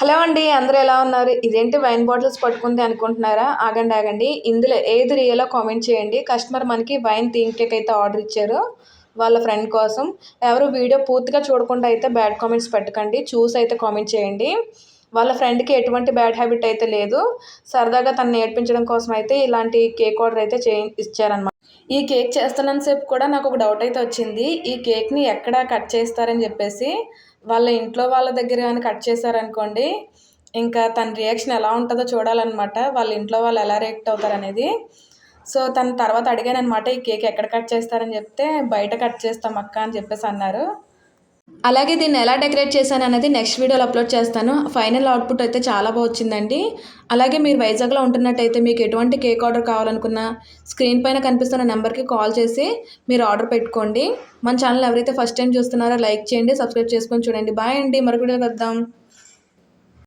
Hello అండి అందరూ ఎలా ఉన్నారు? ఇదేంటి వైన్ బాటిల్స్ పట్టుకుంది అనుకుంటున్నారా? ఆగండి ఆగండి. ఇందులో ఏది రియలో కామెంట్ చేయండి. కస్టమర్ మనకి వైన్ థీమ్ కేక్ అయితే ఆర్డర్ ఇచ్చారు వాళ్ళ ఫ్రెండ్ కోసం. ఎవరు వీడియో పూర్తిగా చూడకుండా అయితే బ్యాడ్ కామెంట్స్ పెట్టకండి. చూసి అయితే కామెంట్ చేయండి. వాళ్ళ ఫ్రెండ్కి ఎటువంటి బ్యాడ్ హ్యాబిట్ అయితే లేదు. సరదాగా తను నేర్పించడం కోసం అయితే ఇలాంటి కేక్ ఆర్డర్ అయితే చే ఇచ్చారనమాట ఈ కేక్ చేస్తున్నంతసేపు కూడా నాకు ఒక డౌట్ అయితే వచ్చింది. ఈ కేక్ని ఎక్కడ కట్ చేస్తారని చెప్పేసి వాళ్ళ ఇంట్లో వాళ్ళ దగ్గర కానీ కట్ చేశారనుకోండి ఇంకా తన రియాక్షన్ ఎలా ఉంటుందో చూడాలన్నమాట. వాళ్ళ ఇంట్లో వాళ్ళు ఎలా రియాక్ట్ అవుతారనేది. సో తను తర్వాత అడిగాను అనమాట ఈ కేక్ ఎక్కడ కట్ చేస్తారని చెప్తే బయట కట్ చేస్తాం అక్క అని చెప్పేసి అన్నారు. అలాగే దీన్ని ఎలా డెకరేట్ చేశాను అనేది నెక్స్ట్ వీడియోలో అప్లోడ్ చేస్తాను. ఫైనల్ అవుట్పుట్ అయితే చాలా బాగా వచ్చిందండి. అలాగే మీరు వైజాగ్లో ఉంటున్నట్టయితే మీకు ఎటువంటి కేక్ ఆర్డర్ కావాలనుకున్నా స్క్రీన్ పైన కనిపిస్తున్న నెంబర్కి కాల్ చేసి మీరు ఆర్డర్ పెట్టుకోండి. మన ఛానల్ ఎవరైతే ఫస్ట్ టైం చూస్తున్నారో లైక్ చేయండి సబ్స్క్రైబ్ చేసుకొని చూడండి. బాయ్ అండి. మరొక వీడియో వద్దాం